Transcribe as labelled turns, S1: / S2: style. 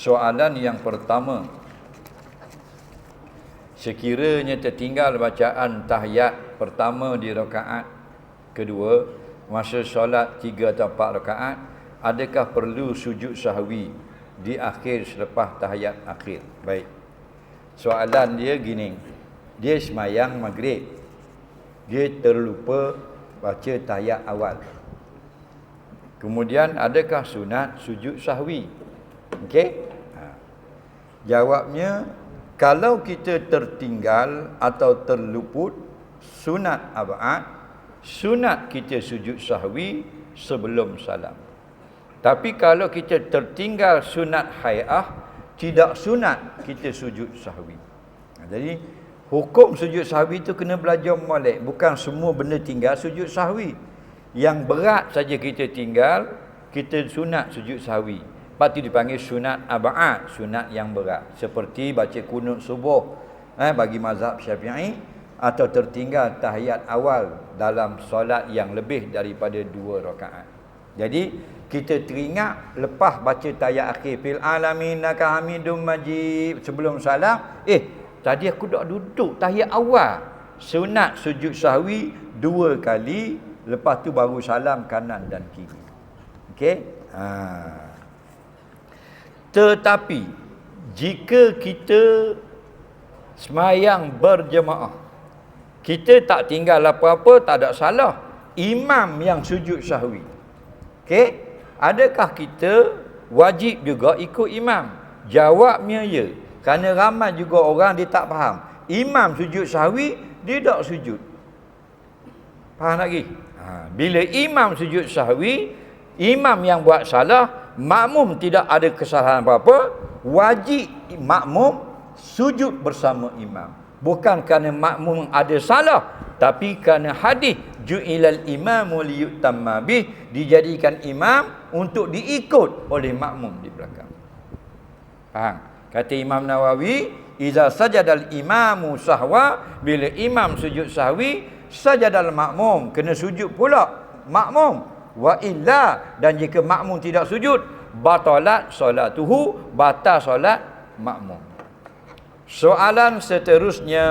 S1: Soalan yang pertama. Sekiranya tertinggal bacaan tahiyat pertama di rakaat kedua, masa solat tiga atau empat rakaat, adakah perlu sujud sahwi di akhir selepas tahiyat akhir? Baik. Soalan dia gini. Dia semayang maghrib. Dia terlupa baca tahiyat awal. Kemudian adakah sunat sujud sahwi? Okey? Jawabnya kalau kita tertinggal atau terluput sunat abad sunat kita sujud sahwi sebelum salam. Tapi kalau kita tertinggal sunat hayah tidak sunat kita sujud sahwi. Ha, jadi hukum sujud sahwi itu kena belajar molek, bukan semua benda tinggal sujud sahwi. Yang berat saja kita tinggal, kita sunat sujud sahwi. Lepas itu dipanggil sunat aba'at, sunat yang berat. Seperti baca kunut subuh eh, bagi mazhab syafi'i atau tertinggal tahiyat awal dalam solat yang lebih daripada dua rakaat. Jadi kita teringat lepas baca tahiyat akhir fil alamin naka hamidum majid sebelum salam eh tadi aku dah duduk tahiyat awal sunat sujud sahwi dua kali Lepas tu baru salam kanan dan kiri. Okey? Ha. Tetapi jika kita semayang berjemaah, kita tak tinggal apa-apa, tak ada salah. Imam yang sujud sahwi. Okey? Adakah kita wajib juga ikut imam? Jawabnya ya. Kerana ramai juga orang dia tak faham. Imam sujud sahwi, dia tak sujud. Faham lagi? Ha, bila imam sujud sahwi, imam yang buat salah, makmum tidak ada kesalahan apa-apa, wajib makmum sujud bersama imam. Bukan kerana makmum ada salah, tapi kerana hadis ju'ilal imamu liyutamma bih dijadikan imam untuk diikut oleh makmum di belakang. Faham? Kata Imam Nawawi, "Iza sajadal imamu sahwa" bila imam sujud sahwi, sajadal makmum kena sujud pula makmum wa illa dan jika makmum tidak sujud batalat solatuhu batal solat makmum. Soalan seterusnya